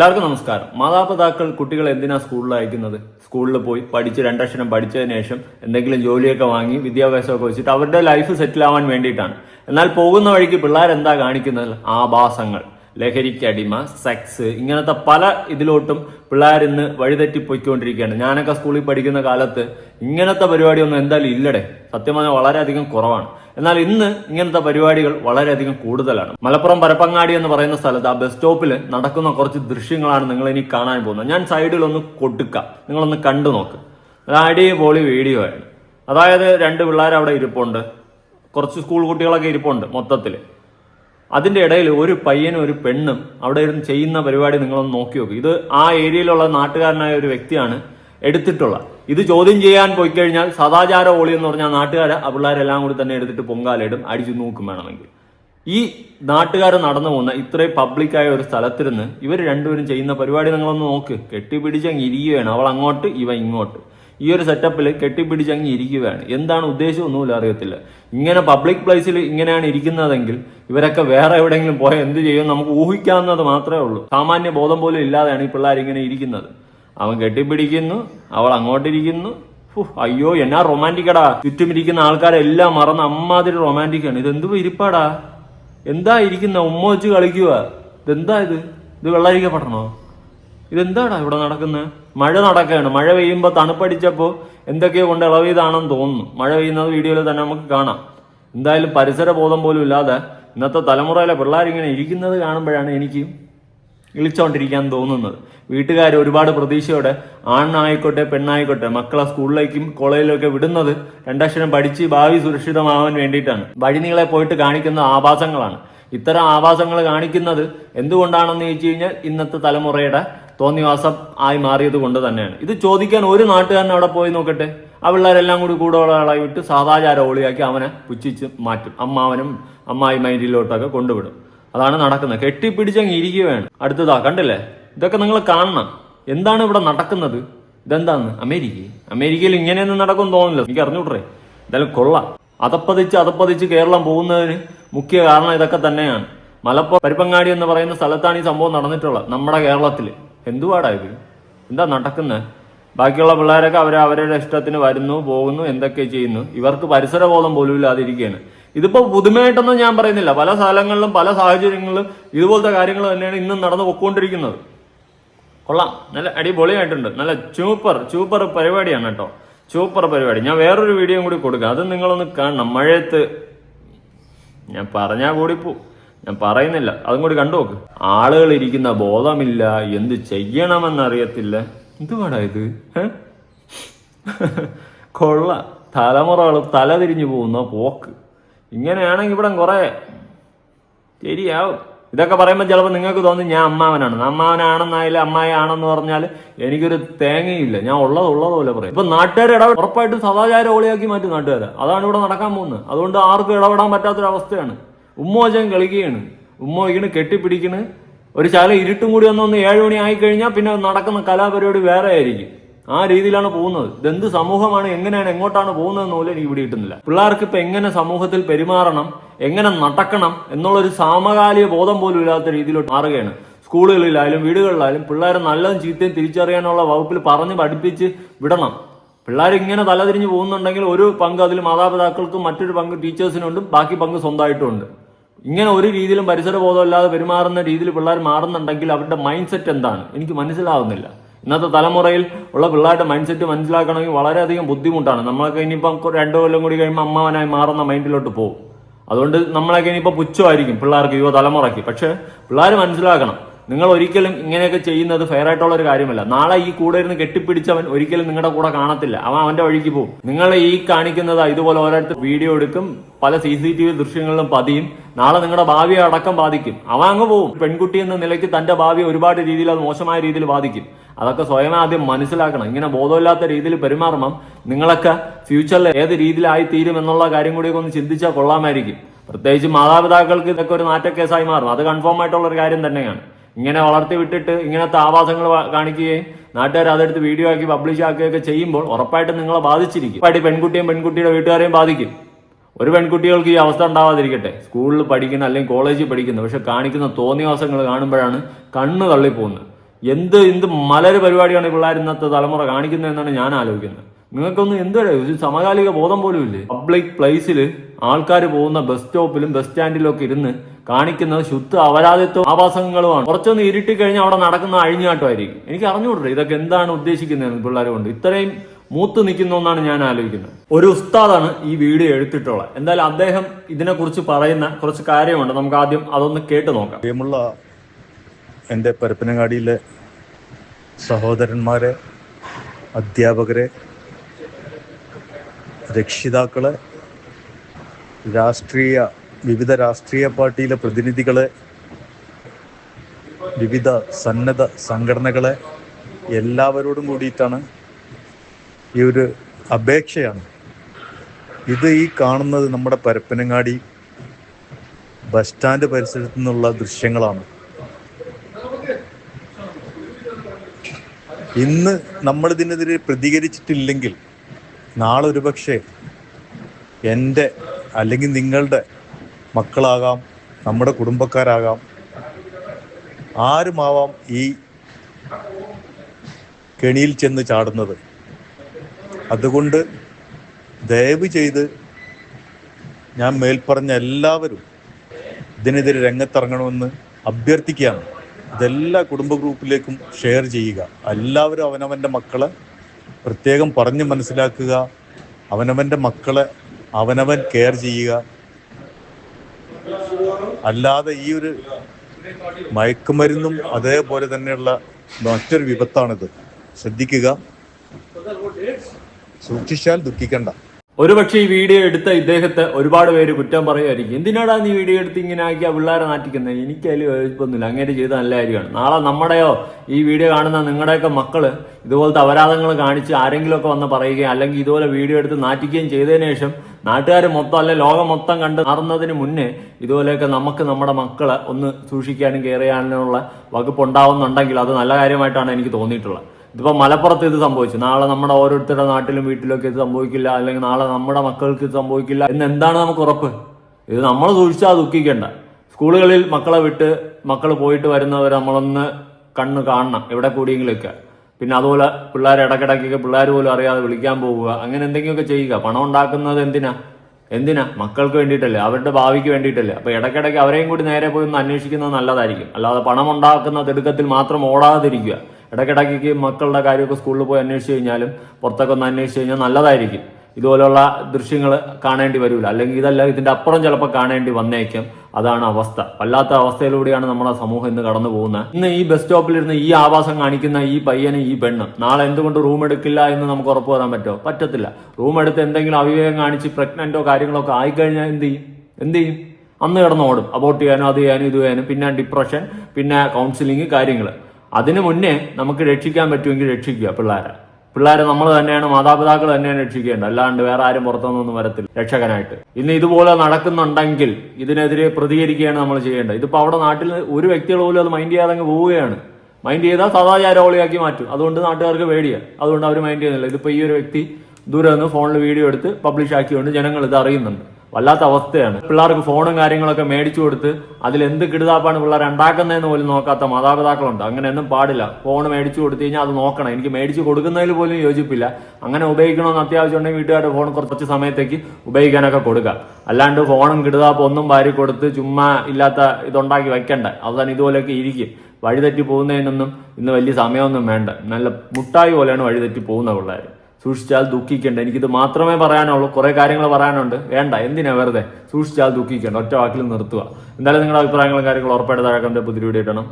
എല്ലാവർക്കും നമസ്കാരം. മാതാപിതാക്കൾ കുട്ടികളെ എന്തിനാ സ്കൂളിൽ അയക്കുന്നത്? സ്കൂളിൽ പോയി പഠിച്ച് രണ്ടക്ഷരം പഠിച്ചതിന് ശേഷം എന്തെങ്കിലും ജോലിയൊക്കെ വാങ്ങി വിദ്യാഭ്യാസമൊക്കെ വെച്ചിട്ട് അവരുടെ ലൈഫ് സെറ്റിൽ ആവാൻ വേണ്ടിയിട്ടാണ്. എന്നാൽ പോകുന്ന വഴിക്ക് പിള്ളേരെന്താ കാണിക്കുന്നത്? ആഭാസങ്ങൾ. ലഹരിക്കടിമ സെക്സ് ഇങ്ങനത്തെ പല ഇതിലോട്ടും പിള്ളേർ ഇന്ന് വഴിതെറ്റി പോയിക്കൊണ്ടിരിക്കുകയാണ്. ഞാനൊക്കെ സ്കൂളിൽ പഠിക്കുന്ന കാലത്ത് ഇങ്ങനത്തെ പരിപാടിയൊന്നും എന്തായാലും ഇല്ലടെ. സത്യം പറഞ്ഞാൽ വളരെയധികം കുറവാണ്. എന്നാൽ ഇന്ന് ഇങ്ങനത്തെ പരിപാടികൾ വളരെയധികം കൂടുതലാണ്. മലപ്പുറം പരപ്പങ്ങാടി എന്ന് പറയുന്ന സ്ഥലത്ത് ആ ബസ് സ്റ്റോപ്പിൽ നടക്കുന്ന കുറച്ച് ദൃശ്യങ്ങളാണ് നിങ്ങൾ ഇനി കാണാൻ പോകുന്നത്. ഞാൻ സൈഡിലൊന്ന് കൊടുക്കാം. നിങ്ങളൊന്ന് കണ്ടു നോക്ക്. അത് അടിപൊളി വീഡിയോ ആണ് അതായത് രണ്ട് പിള്ളേർ അവിടെ ഇരിപ്പുണ്ട്. കുറച്ച് സ്കൂൾ കുട്ടികളൊക്കെ ഇരിപ്പുണ്ട് മൊത്തത്തിൽ അതിന്റെ ഇടയിൽ ഒരു പയ്യനും ഒരു പെണ്ണും അവിടെ ഇരുന്ന് ചെയ്യുന്ന പരിപാടി നിങ്ങളൊന്ന് നോക്കി നോക്കും. ഇത് ആ ഏരിയയിലുള്ള നാട്ടുകാരനായ ഒരു വ്യക്തിയാണ് എടുത്തിട്ടുള്ള. ഇത് ചോദ്യം ചെയ്യാൻ പോയി കഴിഞ്ഞാൽ സദാചാര ഓളി എന്ന് പറഞ്ഞാൽ നാട്ടുകാരെ ആ പിള്ളേരെല്ലാം കൂടി തന്നെ എടുത്തിട്ട് പൊങ്കാലിടും അടിച്ചു നോക്കും വേണമെങ്കിൽ. ഈ നാട്ടുകാർ നടന്നു പോകുന്ന ഇത്രയും പബ്ലിക്കായ ഒരു സ്ഥലത്തിരുന്ന് ഇവർ രണ്ടുപേരും ചെയ്യുന്ന പരിപാടി നിങ്ങളൊന്ന് നോക്ക്. കെട്ടിപ്പിടിച്ചങ്ങ് ഇരിക്കുകയാണ്. അവൾ അങ്ങോട്ട് ഇവ ഇങ്ങോട്ട്. ഈ ഒരു സെറ്റപ്പിൽ കെട്ടിപ്പിടിച്ച് അങ്ങ് ഇരിക്കുകയാണ്. എന്താണ് ഉദ്ദേശം ഒന്നുമില്ല അറിയത്തില്ല. ഇങ്ങനെ പബ്ലിക് പ്ലേസിൽ ഇങ്ങനെയാണ് ഇരിക്കുന്നതെങ്കിൽ ഇവരൊക്കെ വേറെ എവിടെയെങ്കിലും പോയാൽ എന്ത് ചെയ്യും? നമുക്ക് ഊഹിക്കാവുന്നത് മാത്രമേ ഉള്ളൂ. സാമാന്യ ബോധം പോലും ഇല്ലാതെയാണ് ഈ പിള്ളേർ ഇങ്ങനെ ഇരിക്കുന്നത്. അവൻ കെട്ടിപ്പിടിക്കുന്നു അവൾ അങ്ങോട്ടിരിക്കുന്നു. അയ്യോ എന്നാ റൊമാന്റിക്കടാ ചുറ്റും ഇരിക്കുന്ന ആൾക്കാരെല്ലാം മറന്ന് അമ്മാതിരി റൊമാന്റിക്കാണ് ഇത് ഇരിപ്പാടാ എന്താ ഇരിക്കുന്ന? ഉമ്മ വെച്ച് കളിക്കുക ഇതെന്താ ഇത്? ഇത് വെള്ളരിക്കപ്പെടണോ ഇതെന്താടാ ഇവിടെ നടക്കുന്നത് മഴ നടക്കുകയാണ് മഴ പെയ്യുമ്പോൾ തണുപ്പടിച്ചപ്പോൾ എന്തൊക്കെയോ കൊണ്ട് ഇളവിയതാണെന്ന് തോന്നുന്നു. മഴ പെയ്യുന്നത് വീഡിയോയിൽ തന്നെ നമുക്ക് കാണാം. എന്തായാലും പരിസര ബോധം പോലും ഇല്ലാതെ ഇന്നത്തെ തലമുറയിലെ പിള്ളേരിങ്ങനെ ഇരിക്കുന്നത് കാണുമ്പോഴാണ് എനിക്ക് ഇളിച്ചോണ്ടിരിക്കാൻ തോന്നുന്നത്. വീട്ടുകാർ ഒരുപാട് പ്രതീക്ഷയോടെ ആണായിക്കോട്ടെ പെണ്ണായിക്കോട്ടെ മക്കളെ സ്കൂളിലേക്കും കോളേജിലൊക്കെ വിടുന്നത് രണ്ടക്ഷരം പഠിച്ച് ഭാവി സുരക്ഷിതമാവാൻ വേണ്ടിയിട്ടാണ്. വഴിനീളെ പോയിട്ട് കാണിക്കുന്ന ആവാസങ്ങളാണ് ഇത്തരം ആഭാസങ്ങൾ കാണിക്കുന്നത് എന്തുകൊണ്ടാണെന്ന് ചോദിച്ചു കഴിഞ്ഞാൽ ഇന്നത്തെ തലമുറയുടെ തോന്നിവാസം ആയി മാറിയത് കൊണ്ട് തന്നെയാണ്. ഇത് ചോദിക്കാൻ ഒരു നാട്ടുകാരൻ അവിടെ പോയി നോക്കട്ടെ. ആ പിള്ളേരെല്ലാം കൂടി കൂടെ ആളായി വിട്ട് സാദാചാര ഒളിയാക്കി അവനെ പുച്ഛിച്ച് മാറ്റും. അമ്മാവനും അമ്മായി മൈൻഡിലോട്ടൊക്കെ കൊണ്ടുവിടും. അതാണ് നടക്കുന്നത്. കെട്ടിപ്പിടിച്ചങ്ങ് ഇരിക്കുകയാണ്. അടുത്തതാ കണ്ടില്ലേ? ഇതൊക്കെ നിങ്ങൾ കാണണം. എന്താണ് ഇവിടെ നടക്കുന്നത്? ഇതെന്താന്ന്? അമേരിക്ക അമേരിക്കയിൽ ഇങ്ങനെയൊന്നും നടക്കും തോന്നില്ല എനിക്ക് അറിഞ്ഞൂട്ടെ എന്തായാലും കൊള്ളാം. അതപ്പതിച്ച് അതപ്പതിച്ച് കേരളം പോകുന്നതിന് മുഖ്യ കാരണം ഇതൊക്കെ തന്നെയാണ്. മലപ്പുറം പരിപ്പങ്ങാടി എന്ന് പറയുന്ന സ്ഥലത്താണ് ഈ സംഭവം നടന്നിട്ടുള്ളത്. നമ്മുടെ കേരളത്തിൽ എന്തുവാടാ ഇത്? എന്താ നടക്കുന്നത് ബാക്കിയുള്ള പിള്ളേരൊക്കെ അവർ അവരുടെ ഇഷ്ടത്തിന് വരുന്നു പോകുന്നു എന്തൊക്കെ ചെയ്യുന്നു. ഇവർക്ക് പരിസരബോധം പോലും ഇല്ലാതിരിക്കുകയാണ്. ഇതിപ്പോ പുതുമയായിട്ടൊന്നും ഞാൻ പറയുന്നില്ല. പല സ്ഥലങ്ങളിലും പല സാഹചര്യങ്ങളിലും ഇതുപോലത്തെ കാര്യങ്ങൾ തന്നെയാണ് ഇന്നും നടന്നു പൊക്കോണ്ടിരിക്കുന്നത്. കൊള്ളാം. നല്ല അടിപൊളിയായിട്ടുണ്ട്. നല്ല ചൂപ്പർ ചൂപ്പർ പരിപാടിയാണ് കേട്ടോ. ചൂപ്പർ പരിപാടി. ഞാൻ വേറൊരു വീഡിയോ കൂടി കൊടുക്കാം. അത് നിങ്ങളൊന്ന് കാണണം. മഴയത്ത് ഞാൻ പറഞ്ഞാൽ കൂടി പോ ഞാൻ പറയുന്നില്ല. അതും കൂടി കണ്ടു നോക്ക്. ആളുകൾ ഇരിക്കുന്ന ബോധമില്ല. എന്ത് ചെയ്യണമെന്നറിയത്തില്ല. എന്തുവാടാ ഇത്? കൊള്ള. തലമുറകൾ തല തിരിഞ്ഞു പോകുന്ന പോക്ക്. ഇങ്ങനെയാണെങ്കിൽ ഇവിടെ കുറെ ശരിയാവും. ഇതൊക്കെ പറയുമ്പോൾ ചിലപ്പോൾ നിങ്ങൾക്ക് തോന്നും ഞാൻ അമ്മാവനാണ്. അമ്മാവനാണെന്നായാലും അമ്മായി ആണെന്ന് പറഞ്ഞാൽ എനിക്കൊരു തേങ്ങയില്ല. ഞാൻ ഉള്ളത് ഉള്ളത് പോലെ പറയും. ഇപ്പൊ നാട്ടുകാരെ ഇടപെട ഉറപ്പായിട്ടും സദാചാര ഒളിയാക്കി മാറ്റും നാട്ടുകാരെ. അതാണ് ഇവിടെ നടക്കാൻ പോകുന്നത്. അതുകൊണ്ട് ആർക്കും ഇടപെടാൻ പറ്റാത്തൊരവസ്ഥയാണ്. ഉമ്മ വചൻ കളിക്കുകയാണ്. ഉമ്മ ഇങ്ങനെ കെട്ടിപ്പിടിക്കണ്. ഒരു ശാല ഇരുട്ടും കൂടി വന്നൊന്ന് ഏഴ് മണി ആയി കഴിഞ്ഞാൽ പിന്നെ നടക്കുന്ന കലാപരിപാടി വേറെ ആയിരിക്കും. ആ രീതിയിലാണ് പോകുന്നത്. ഇതെന്ത് സമൂഹമാണ് എങ്ങനെയാണ് എങ്ങോട്ടാണ് പോകുന്നതെന്ന് പോലും എനിക്ക് ഇവിടെ കിട്ടുന്നില്ല. പിള്ളേർക്ക് ഇപ്പൊ എങ്ങനെ സമൂഹത്തിൽ പെരുമാറണം എങ്ങനെ നടക്കണം എന്നുള്ളൊരു സാമകാലിക ബോധം പോലും ഇല്ലാത്ത രീതിയിലോട്ട് മാറുകയാണ്. സ്കൂളുകളിലായാലും വീടുകളിലായാലും പിള്ളേരെ നല്ലതും ചീത്തയും തിരിച്ചറിയാനുള്ള വകുപ്പിൽ പറഞ്ഞ് പഠിപ്പിച്ച് വിടണം. പിള്ളേർ ഇങ്ങനെ തലതിരിഞ്ഞ് പോകുന്നുണ്ടെങ്കിൽ ഒരു പങ്ക് അതിൽ മാതാപിതാക്കൾക്കും മറ്റൊരു പങ്ക് ടീച്ചേഴ്സിനുണ്ട് ബാക്കി പങ്ക് സ്വന്തമായിട്ടും ഉണ്ട് ഇങ്ങനെ ഒരു രീതിയിലും പരിസര ബോധമില്ലാതെ പെരുമാറുന്ന രീതിയിൽ പിള്ളേർ മാറുന്നുണ്ടെങ്കിൽ അവരുടെ മൈൻഡ് സെറ്റ് എന്താണ്? എനിക്ക് മനസ്സിലാവുന്നില്ല. ഇന്നത്തെ തലമുറയിൽ ഉള്ള പിള്ളേരുടെ മൈൻഡ് സെറ്റ് മനസ്സിലാക്കണമെങ്കിൽ വളരെയധികം ബുദ്ധിമുട്ടാണ്. നമ്മളൊക്കെ ഇനിയിപ്പം രണ്ടു കൊല്ലം കൂടി കഴിയുമ്പോൾ അമ്മാവനായി മാറുന്ന മൈൻഡിലോട്ട് പോകും. അതുകൊണ്ട് നമ്മളൊക്കെ ഇനിയിപ്പോൾ പുച്ഛമായിരിക്കും പിള്ളേർക്ക് യുവ തലമുറയ്ക്ക് പക്ഷേ പിള്ളേർ മനസ്സിലാക്കണം നിങ്ങൾ ഒരിക്കലും ഇങ്ങനെയൊക്കെ ചെയ്യുന്നത് ഫെയർ ആയിട്ടുള്ള ഒരു കാര്യമല്ല. നാളെ ഈ കൂടെ ഇരുന്ന് കെട്ടിപ്പിടിച്ചവൻ ഒരിക്കലും നിങ്ങളുടെ കൂടെ കാണത്തില്ല. അവൻ അവന്റെ വഴിക്ക് പോകും. നിങ്ങൾ ഈ കാണിക്കുന്നത് ഇതുപോലെ ഓരോരുത്തർ വീഡിയോ എടുക്കും പല സി സി ടി വി ദൃശ്യങ്ങളിലും പതിയും. നാളെ നിങ്ങളുടെ ഭാവിയെ അടക്കം ബാധിക്കും. അവ അങ്ങ് പോവും പെൺകുട്ടി എന്ന നിലയ്ക്ക് തന്റെ ഭാവി ഒരുപാട് രീതിയിൽ അത് മോശമായ രീതിയിൽ ബാധിക്കും. അതൊക്കെ സ്വയം ആദ്യം മനസ്സിലാക്കണം. ഇങ്ങനെ ബോധമില്ലാത്ത രീതിയിൽ പെരുമാറണം നിങ്ങളൊക്കെ ഫ്യൂച്ചറിൽ ഏത് രീതിയിലായി തീരും എന്നുള്ള കാര്യം കൂടിയൊക്കെ ഒന്ന് ചിന്തിച്ചാൽ കൊള്ളാമായിരിക്കും. പ്രത്യേകിച്ച് മാതാപിതാക്കൾക്ക് ഇതൊക്കെ ഒരു നാറ്റക്കേസായി മാറും. അത് കൺഫേം ആയിട്ടുള്ള ഒരു കാര്യം തന്നെയാണ്. ഇങ്ങനെ വളർത്തി വിട്ടിട്ട് ഇങ്ങനത്തെ ആവാസങ്ങൾ കാണിക്കുകയും നാട്ടുകാർ അതെടുത്ത് വീഡിയോ ആക്കി പബ്ലിഷ് ആക്കുകയൊക്കെ ചെയ്യുമ്പോൾ ഉറപ്പായിട്ടും നിങ്ങളെ ബാധിച്ചിരിക്കും. ഉറപ്പായിട്ട് പെൺകുട്ടിയും പെൺകുട്ടിയുടെ വീട്ടുകാരെയും ബാധിക്കും. ഒരു പെൺകുട്ടികൾക്ക് ഈ അവസ്ഥ ഉണ്ടാവാതിരിക്കട്ടെ. സ്കൂളിൽ പഠിക്കുന്ന അല്ലെങ്കിൽ കോളേജിൽ പഠിക്കുന്ന പക്ഷെ കാണിക്കുന്ന തോന്നിയവാസങ്ങൾ കാണുമ്പോഴാണ് കണ്ണ് തള്ളിപ്പോകുന്നത്. എന്ത് എന്ത് മലര് പരിപാടിയാണ് ഈ പിള്ളേർ ഇന്നത്തെ തലമുറ കാണിക്കുന്നതെന്നാണ് ഞാൻ ആലോചിക്കുന്നത്. നിങ്ങൾക്കൊന്നും എന്തുവരെ ഒരു സമകാലിക ബോധം പോലും ഇല്ലേ പബ്ലിക് പ്ലേസിൽ ആൾക്കാർ പോകുന്ന ബസ് സ്റ്റോപ്പിലും ബസ് സ്റ്റാൻഡിലും ഒക്കെ ഇരുന്ന് കാണിക്കുന്നത് ശുദ്ധ അപരാധിത്വം ആവാസങ്ങളുമാണ്. കുറച്ചൊന്ന് ഇരുട്ടി കഴിഞ്ഞാൽ അവിടെ നടക്കുന്ന അഴിഞ്ഞാട്ടമായിരിക്കും. എനിക്ക് അറിഞ്ഞുകൂടേ ഇതൊക്കെ എന്താണ് ഉദ്ദേശിക്കുന്നത് പിള്ളേരെ കൊണ്ട് ഇത്രയും മൂത്ത് നിൽക്കുന്നു എന്നാണ് ഞാൻ ആലോചിക്കുന്നത്. ഒരു ഉസ്താദാണ് ഈ വീഡിയോ എടുത്തിട്ടുള്ളത്. എന്തായാലും അദ്ദേഹം ഇതിനെക്കുറിച്ച് പറയുന്ന കുറച്ച് കാര്യമുണ്ട്. നമുക്ക് ആദ്യം അതൊന്ന് കേട്ട് നോക്കാം. പ്രിയമുള്ള എന്റെ പരപ്പനങ്ങാടിയിലെ സഹോദരന്മാരെ അധ്യാപകരെ രക്ഷിതാക്കളെ രാഷ്ട്രീയ വിവിധ രാഷ്ട്രീയ പാർട്ടിയിലെ പ്രതിനിധികളെ വിവിധ സന്നദ്ധ സംഘടനകളെ എല്ലാവരോടും കൂടിയിട്ടാണ് ഈ ഒരു അപേക്ഷയാണ്. ഇത് ഈ കാണുന്നത് നമ്മുടെ പരപ്പനങ്ങാടി ബസ് സ്റ്റാൻഡ് പരിസരത്തു നിന്നുള്ള ദൃശ്യങ്ങളാണ്. ഇന്ന് നമ്മൾ ഇതിനെതിരെ പ്രതികരിച്ചിട്ടില്ലെങ്കിൽ നാളെ ഒരുപക്ഷെ എന്റെ അല്ലെങ്കിൽ നിങ്ങളുടെ മക്കളാകാം നമ്മുടെ കുടുംബക്കാരാകാം. ആരുമാവാം ഈ കെണിയിൽ ചെന്ന് ചാടുന്നത്? അതുകൊണ്ട് ദയവ് ചെയ്ത് ഞാൻ മേൽപ്പറഞ്ഞ എല്ലാവരും ഇതിനെതിരെ രംഗത്തിറങ്ങണമെന്ന് അഭ്യർത്ഥിക്കുകയാണ്. ഇതെല്ലാ കുടുംബ ഗ്രൂപ്പിലേക്കും ഷെയർ ചെയ്യുക. എല്ലാവരും അവനവന്റെ മക്കളെ പ്രത്യേകം പറഞ്ഞ് മനസ്സിലാക്കുക. അവനവന്റെ മക്കളെ അവനവൻ കെയർ ചെയ്യുക. അല്ലാതെ ഈ ഒരു മയക്കുമരുന്നും അതേപോലെ തന്നെയുള്ള മറ്റൊരു വിപത്താണിത്. ശ്രദ്ധിക്കുക. സൂക്ഷിച്ചാൽ ദുഃഖിക്കണ്ട. ഒരുപക്ഷെ ഈ വീഡിയോ എടുത്ത ഇദ്ദേഹത്തെ ഒരുപാട് പേര് കുറ്റം പറയുമായിരിക്കും. എന്തിനാടാ നീ വീഡിയോ എടുത്ത് ഇങ്ങനെ ആക്കി ആ പിള്ളേരെ നാട്ടിക്കുന്നത് എനിക്കതിൽ യോജിപ്പൊന്നുമില്ല. അങ്ങനെ ചെയ്ത നല്ല കാര്യമാണ്. നാളെ നമ്മുടെയോ ഈ വീഡിയോ കാണുന്ന നിങ്ങളുടെയൊക്കെ മക്കൾ ഇതുപോലത്തെ അപരാധങ്ങൾ കാണിച്ച് ആരെങ്കിലുമൊക്കെ വന്ന് പറയുകയും അല്ലെങ്കിൽ ഇതുപോലെ വീഡിയോ എടുത്ത് നാറ്റിക്കുകയും ചെയ്തതിനു ശേഷം നാട്ടുകാർ മൊത്തം അല്ലെ ലോകം മൊത്തം കണ്ട് മാറുന്നതിന് മുന്നേ ഇതുപോലെയൊക്കെ നമുക്ക് നമ്മുടെ മക്കളെ ഒന്ന് സൂക്ഷിക്കാനും കെയർ വകുപ്പ് ഉണ്ടാവുന്നുണ്ടെങ്കിൽ അത് നല്ല കാര്യമായിട്ടാണ് എനിക്ക് തോന്നിയിട്ടുള്ളത്. ഇതിപ്പോ മലപ്പുറത്ത് ഇത് സംഭവിച്ചു. നാളെ നമ്മുടെ ഓരോരുത്തരുടെ നാട്ടിലും വീട്ടിലൊക്കെ ഇത് സംഭവിക്കില്ല അല്ലെങ്കിൽ നാളെ നമ്മുടെ മക്കൾക്ക് ഇത് സംഭവിക്കില്ല. എന്ന് എന്താണ് നമുക്ക് ഉറപ്പ്? ഇത് നമ്മൾ സൂക്ഷിച്ചാൽ ദുഃഖിക്കേണ്ട. സ്കൂളുകളിൽ മക്കളെ വിട്ട് മക്കൾ പോയിട്ട് വരുന്നവർ നമ്മളൊന്ന് കണ്ണ് കാണണം എവിടെ കൂടിയെങ്കിലൊക്കെ. പിന്നെ അതുപോലെ പിള്ളേർ ഇടക്കിടക്കൊക്കെ പിള്ളേർ പോലും അറിയാതെ വിളിക്കാൻ പോവുക അങ്ങനെ എന്തെങ്കിലുമൊക്കെ ചെയ്യുക. പണം ഉണ്ടാക്കുന്നത് എന്തിനാ? എന്തിനാ? മക്കൾക്ക് വേണ്ടിയിട്ടല്ലേ അവരുടെ ഭാവിക്ക് വേണ്ടിയിട്ടല്ലേ. അപ്പോൾ ഇടയ്ക്കിടയ്ക്ക് അവരെയും കൂടി നേരെ പോയി ഒന്ന് അന്വേഷിക്കുന്നത് നല്ലതായിരിക്കും. അല്ലാതെ പണം ഉണ്ടാക്കുന്ന തിടുക്കത്തിൽ മാത്രം ഓടാതിരിക്കുക. ഇടയ്ക്കിടയ്ക്ക് മക്കളുടെ കാര്യമൊക്കെ സ്കൂളിൽ പോയി അന്വേഷിച്ച് കഴിഞ്ഞാലും പുറത്തൊക്കെ ഒന്ന് അന്വേഷിച്ച് കഴിഞ്ഞാൽ നല്ലതായിരിക്കും. ഇതുപോലുള്ള ദൃശ്യങ്ങൾ കാണേണ്ടി വരില്ല അല്ലെങ്കിൽ ഇതല്ല ഇതിന്റെ അപ്പുറം ചിലപ്പോൾ കാണേണ്ടി വന്നേക്കും. അതാണ് അവസ്ഥ. വല്ലാത്ത അവസ്ഥയിലൂടെയാണ് നമ്മുടെ സമൂഹം ഇന്ന് കടന്നു പോകുന്നത്. ഇന്ന് ഈ ബസ് സ്റ്റോപ്പിലിരുന്ന് ഈ ആവാസം കാണിക്കുന്ന ഈ പയ്യനും ഈ പെണ്ണും നാളെ എന്തുകൊണ്ട് റൂം എടുക്കില്ല എന്ന് നമുക്ക് ഉറപ്പ് വരാൻ പറ്റുമോ? പറ്റത്തില്ല. റൂം എടുത്ത് എന്തെങ്കിലും അവിവേകം കാണിച്ച് പ്രഗ്നന്റോ കാര്യങ്ങളോ ഒക്കെ ആയിക്കഴിഞ്ഞാൽ എന്ത് ചെയ്യും? എന്ത് ചെയ്യും? അന്ന് കിടന്ന് ഓടും. അബോട്ട് ചെയ്യാനും അത് ചെയ്യാനും ഇത് ചെയ്യാനും പിന്നെ ഡിപ്രഷൻ പിന്നെ കൗൺസിലിംഗ് കാര്യങ്ങൾ അതിനു മുന്നേ നമുക്ക് രക്ഷിക്കാൻ പറ്റുമെങ്കിൽ രക്ഷിക്കുക പിള്ളേരെ. പിള്ളേരെ നമ്മൾ തന്നെയാണ് മാതാപിതാക്കൾ തന്നെയാണ് രക്ഷിക്കേണ്ടത്. അല്ലാണ്ട് വേറെ ആരും പുറത്തുനിന്നൊന്നും വരത്തില്ല രക്ഷകനായിട്ട്. ഇന്ന് ഇതുപോലെ നടക്കുന്നുണ്ടെങ്കിൽ ഇതിനെതിരെ പ്രതികരിക്കുകയാണ് നമ്മൾ ചെയ്യേണ്ടത്. ഇതിപ്പോൾ അവിടെ നാട്ടിൽ ഒരു വ്യക്തികൾ പോലും അത് മൈൻഡ് ചെയ്യാതെ പോവുകയാണ്. മൈൻഡ് ചെയ്താൽ സദാചാരോളിയാക്കി മാറ്റും. അതുകൊണ്ട് നാട്ടുകാർക്ക് പേടിയാണ് അതുകൊണ്ട് അവർ മൈൻഡ് ചെയ്യുന്നില്ല. ഇതിപ്പോൾ ഈ ഒരു വ്യക്തി ദൂരെ നിന്ന് ഫോണിൽ വീഡിയോ എടുത്ത് പബ്ലിഷ് ആക്കിയുകൊണ്ട് ജനങ്ങൾ ഇത് അറിയുന്നുണ്ട്. വല്ലാത്ത അവസ്ഥയാണ്. പിള്ളേർക്ക് ഫോണും കാര്യങ്ങളൊക്കെ മേടിച്ചു കൊടുത്ത് അതിൽ എന്ത് കിടുതാപ്പാണ് പിള്ളേർ ഉണ്ടാക്കുന്നതെന്ന് പോലും നോക്കാത്ത മാതാപിതാക്കളുണ്ട്. അങ്ങനെയൊന്നും പാടില്ല. ഫോൺ മേടിച്ചു കൊടുത്തു കഴിഞ്ഞാൽ അത് നോക്കണം. എനിക്ക് മേടിച്ചു കൊടുക്കുന്നതിൽ പോലും യോജിപ്പില്ല. അങ്ങനെ ഉപയോഗിക്കണമെന്ന് അത്യാവശ്യം ഉണ്ടെങ്കിൽ വീട്ടുകാരുടെ ഫോൺ കുറച്ച് സമയത്തേക്ക് ഉപയോഗിക്കാനൊക്കെ കൊടുക്കുക അല്ലാണ്ട് ഫോണും കിടുതാപ്പ് ഒന്നും വാരി കൊടുത്ത് ചുമ്മാ ഇല്ലാത്ത ഇതുണ്ടാക്കി വെക്കണ്ട അവസാനം ഇതുപോലെയൊക്കെ ഇരിക്കും. വഴിതെറ്റി പോകുന്നതിനൊന്നും ഇന്ന് വലിയ സമയമൊന്നും വേണ്ട. നല്ല മുട്ടായി പോലെയാണ് വഴിതെറ്റി പോകുന്ന പിള്ളേർ സൂക്ഷിച്ചാൽ ദുഃഖിക്കേണ്ട. എനിക്കിത് മാത്രമേ പറയാനുള്ളൂ. കുറെ കാര്യങ്ങൾ പറയാനുണ്ട്. വേണ്ട. എന്തിനാ വെറുതെ? സൂക്ഷിച്ചാൽ ദുഃഖിക്കേണ്ട. ഒറ്റ വാക്കിൽ നിർത്തുക. എന്തായാലും നിങ്ങളുടെ അഭിപ്രായങ്ങളും കാര്യങ്ങളും ഉറപ്പായിട്ട് താഴെ പുതിയ വീഡിയോ ഇടണം.